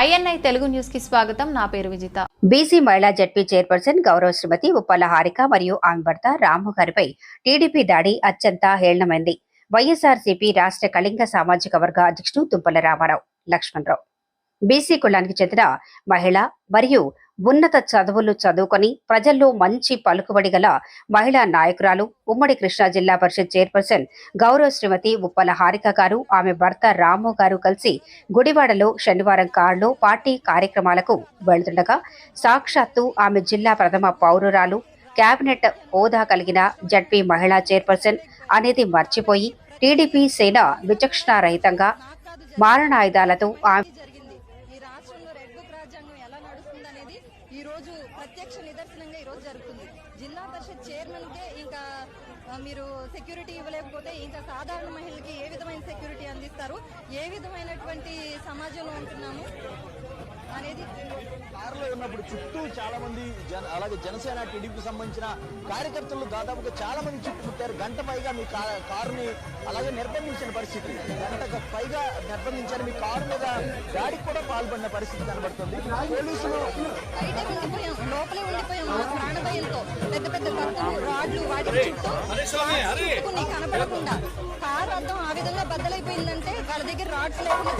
INI Telugu న్యూస్కి స్వాగతం. నా పేరు విజిత. బీసీ మహిళా జడ్పీ చైర్పర్సన్ గౌరవ శ్రీమతి ఉప్పల హారిక మరియు ఆమె భర్త రాము గారిపై టీడీపీ దాడి అత్యంత హేళనమైంది. వైఎస్ఆర్సీపీ రాష్ట్ర కళింగ సామాజిక వర్గ అధ్యక్షుడు దుంపల రామారావు లక్ష్మణరావు. బీసీ కులానికి చెందిన మహిళ మరియు ఉన్నత చదువులు చదువుకొని ప్రజల్లో మంచి పలుకుబడి గల మహిళా నాయకురాలు ఉమ్మడి కృష్ణా జిల్లా పరిషత్ చైర్పర్సన్ గౌరవ శ్రీమతి ఉప్పల హారిక గారు ఆమె భర్త రాము గారు కలిసి గుడివాడలో శనివారం కారులో పార్టీ కార్యక్రమాలకు వెళ్తుండగా సాక్షాత్తు ఆమె జిల్లా ప్రథమ పౌరురాలు. కేబినెట్ హోదా కలిగిన జడ్పీ మహిళా చైర్పర్సన్ అనేది మర్చిపోయి టీడీపీ సేన విచక్షణారహితంగా మారణాయుధాలతో ఆమె ఈ రోజు ప్రత్యక్ష నిదర్శనంగా ఈ రోజు జరుగుతుంది. జిల్లా పరిషత్ చైర్మన్ కే ఇంకా మీరు సెక్యూరిటీ ఇవ్వలేకపోతే ఇంకా సాధారణ మహిళలకి ఏ విధమైన సెక్యూరిటీ అందిస్తారు? ఏ విధమైనటువంటి సమాజంలో ఉంటున్నాము అనేది కారులో ఉన్నప్పుడు చుట్టూ చాలా మంది జన అలాగే జనసేన టీడీపీకి సంబంధించిన కార్యకర్తలు దాదాపుగా చాలా మంది చుట్టుముట్టారు గంట పైగా మీ కారుని అలాగే నిర్బంధించిన పరిస్థితి. గంటకు పైగా నిర్బంధించారు మీ కారు మీద దాడికి కూడా పాల్పడిన పరిస్థితి కనబడుతుంది. పోలీసులు లోపలే ఉండిపోయాం. పెద్ద పెద్ద రాడ్లు వాటి చుట్టూ చుట్టుకుని కనపడకుండా కారు అద్దం ఆ విధంగా బద్దలైపోయిందంటే వాళ్ళ దగ్గర రాడ్స్ లేకుండా